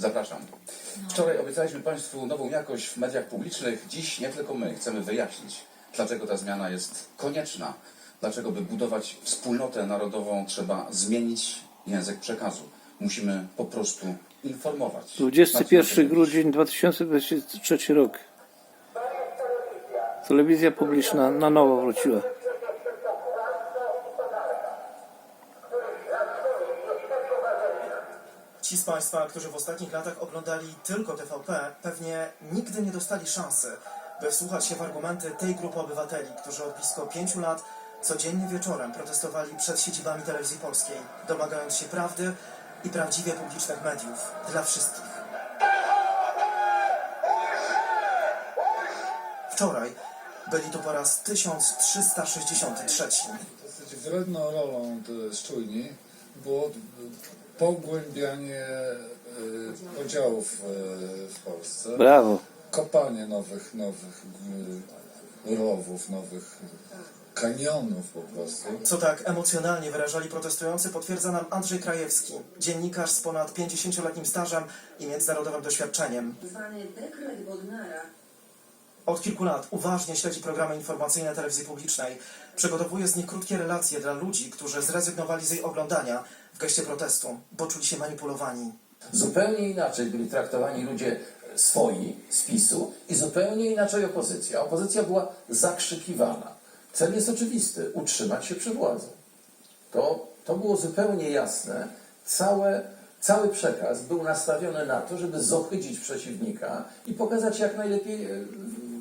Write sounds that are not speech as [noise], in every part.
Zapraszam. Wczoraj obiecaliśmy Państwu nową jakość w mediach publicznych. Dziś nie tylko my chcemy wyjaśnić, dlaczego ta zmiana jest konieczna. Dlaczego, by budować wspólnotę narodową, trzeba zmienić język przekazu. Musimy po prostu informować. 21 grudzień 2023 rok. Telewizja publiczna na nowo wróciła. Ci z Państwa, którzy w ostatnich latach oglądali tylko TVP, pewnie nigdy nie dostali szansy, by wsłuchać się w argumenty tej grupy obywateli, którzy od blisko pięciu lat codziennie wieczorem protestowali przed siedzibami telewizji polskiej, domagając się prawdy i prawdziwie publicznych mediów dla wszystkich. Wczoraj byli tu po raz 1363. Dosyć wredną rolą szczujni było pogłębianie y, podziałów y, w Polsce, Brawo. kopanie nowych, nowych y, rowów, nowych kanionów po prostu. Co tak emocjonalnie wyrażali protestujący, potwierdza nam Andrzej Krajewski, dziennikarz z ponad 50-letnim stażem i międzynarodowym doświadczeniem. Zwany dekret Bodnara Od kilku lat uważnie śledzi programy informacyjne telewizji publicznej. Przygotowuje z nich krótkie relacje dla ludzi, którzy zrezygnowali z jej oglądania w geście protestu, bo czuli się manipulowani. Zupełnie inaczej byli traktowani ludzie swoi z PiSu i zupełnie inaczej opozycja. Opozycja była zakrzykiwana. Cel jest oczywisty utrzymać się przy władzy. To, to było zupełnie jasne. Całe, cały przekaz był nastawiony na to, żeby zohydzić przeciwnika i pokazać jak najlepiej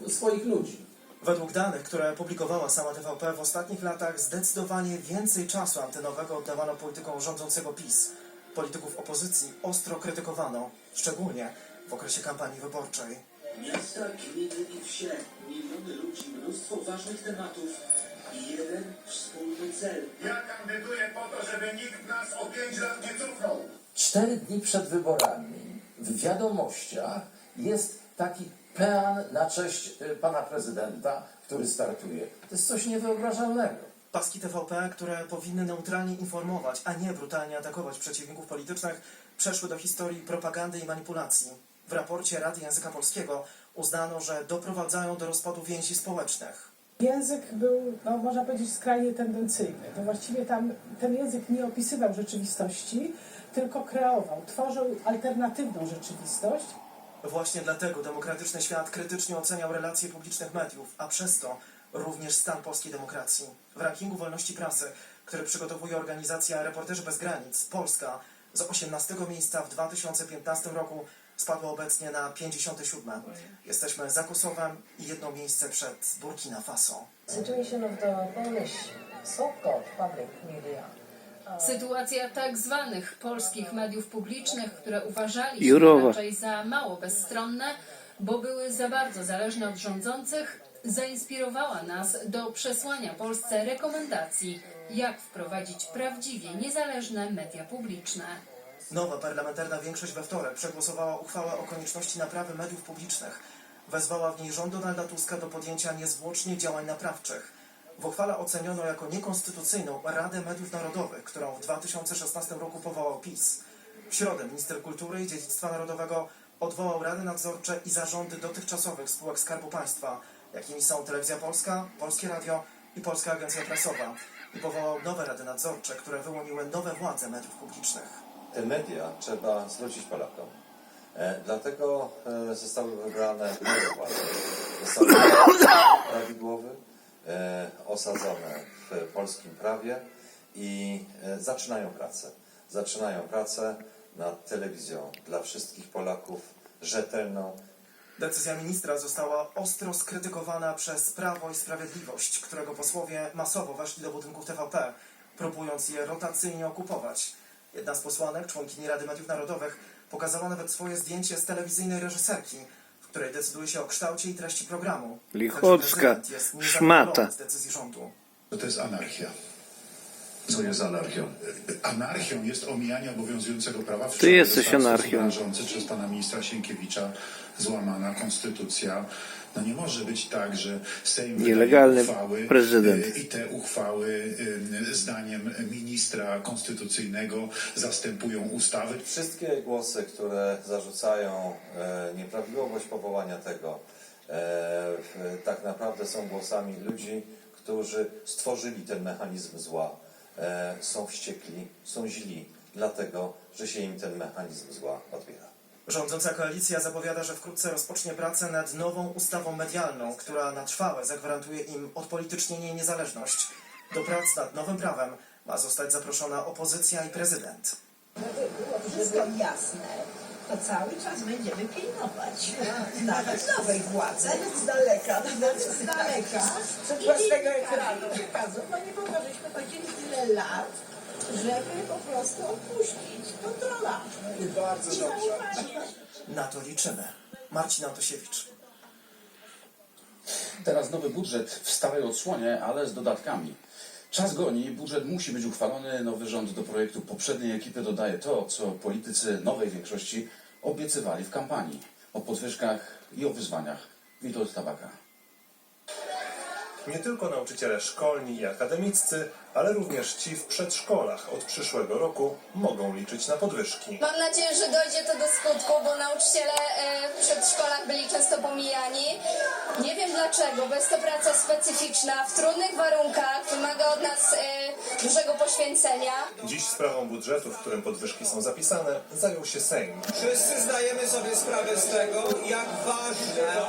e, swoich ludzi. Według danych, które publikowała sama TVP, w ostatnich latach zdecydowanie więcej czasu antenowego oddawano politykom rządzącego PiS. Polityków opozycji ostro krytykowano, szczególnie w okresie kampanii wyborczej. Miasta, gminy i wsie, miliony ludzi, mnóstwo ważnych tematów i jeden wspólny cel. Ja kandyduję po to, żeby nikt nas o pięć lat nie cofnął. Cztery dni przed wyborami w wiadomościach jest taki pean na cześć e, pana prezydenta, który startuje. To jest coś niewyobrażalnego. Paski TVP, które powinny neutralnie informować, a nie brutalnie atakować przeciwników politycznych, przeszły do historii propagandy i manipulacji. W raporcie Rady Języka Polskiego uznano, że doprowadzają do rozpadu więzi społecznych. Język był, no, można powiedzieć, skrajnie tendencyjny. To właściwie tam ten język nie opisywał rzeczywistości, tylko kreował, tworzył alternatywną rzeczywistość. Właśnie dlatego demokratyczny świat krytycznie oceniał relacje publicznych mediów, a przez to również stan polskiej demokracji. W rankingu wolności prasy, który przygotowuje organizacja Reporterzy Bez Granic, Polska z 18 miejsca w 2015 roku spadła obecnie na 57. Jesteśmy za Kosowem i jedno miejsce przed Burkina Faso. situation of the Polish so-called public media. Sytuacja tak zwanych polskich mediów publicznych, które uważali się raczej za mało bezstronne, bo były za bardzo zależne od rządzących, zainspirowała nas do przesłania Polsce rekomendacji, jak wprowadzić prawdziwie niezależne media publiczne. Nowa parlamentarna większość we wtorek przegłosowała uchwałę o konieczności naprawy mediów publicznych. Wezwała w niej rząd Donalda Tuska do podjęcia niezwłocznie działań naprawczych. W uchwale oceniono jako niekonstytucyjną Radę Mediów Narodowych, którą w 2016 roku powołał PiS. W środę minister kultury i dziedzictwa narodowego odwołał rady nadzorcze i zarządy dotychczasowych spółek Skarbu Państwa, jakimi są Telewizja Polska, Polskie Radio i Polska Agencja Prasowa. I powołał nowe rady nadzorcze, które wyłoniły nowe władze mediów publicznych. te media trzeba zwrócić Polakom. E, dlatego e, zostały wybrane nowe władze. Zostały [coughs] prawidłowy, e, osadzone w polskim prawie i e, zaczynają pracę. Zaczynają pracę nad telewizją dla wszystkich Polaków, rzetelną, Decyzja ministra została ostro skrytykowana przez Prawo i Sprawiedliwość, którego posłowie masowo weszli do budynków TVP, próbując je rotacyjnie okupować. Jedna z posłanek, członkini Rady Mediów Narodowych, pokazała nawet swoje zdjęcie z telewizyjnej reżyserki, której decyduje się o kształcie i treści programu. Lichocka, Także prezydent jest niezadowolony szmata. z decyzji rządu. To jest anarchia. Co jest anarchią? Anarchią jest omijanie obowiązującego prawa. Ty jesteś anarchią. przez pana ministra Sienkiewicza złamana konstytucja. No nie może być tak, że Sejm Nielegalny uchwały prezydent. y, i te uchwały y, zdaniem ministra konstytucyjnego zastępują ustawy. Wszystkie głosy, które zarzucają e, nieprawidłowość powołania tego, e, tak naprawdę są głosami ludzi, którzy stworzyli ten mechanizm zła. E, są wściekli, są źli, dlatego że się im ten mechanizm zła odbiera. Rządząca koalicja zapowiada, że wkrótce rozpocznie pracę nad nową ustawą medialną, która na trwałe zagwarantuje im odpolitycznienie i niezależność. Do prac nad nowym prawem ma zostać zaproszona opozycja i prezydent. Żeby było wszystko jasne, to cały czas będziemy pilnować. Nawet nowej władzy. Nawet z daleka. Nawet z daleka. Przed własnego ekranu. Przekazu, bo nie mogę, żeśmy chodzili tyle lat, żeby po prostu opuścić. Kontrola. I bardzo dobrze. Na to liczymy. Marcin Antosiewicz. Teraz nowy budżet w starej odsłonie, ale z dodatkami. Czas goni, budżet musi być uchwalony. Nowy rząd do projektu poprzedniej ekipy dodaje to, co politycy nowej większości obiecywali w kampanii. O podwyżkach i o wyzwaniach. Witold Tabaka. Nie tylko nauczyciele szkolni i akademiccy, ale również ci w przedszkolach od przyszłego roku mogą liczyć na podwyżki. Mam nadzieję, że dojdzie to do skutku, bo nauczyciele e, w przedszkolach byli często pomijani. Nie wiem dlaczego, bo jest to praca specyficzna, w trudnych warunkach, wymaga od nas e, dużego poświęcenia. Dziś sprawą budżetu, w którym podwyżki są zapisane, zajął się Sejm. Wszyscy zdajemy sobie sprawę z tego, jak ważne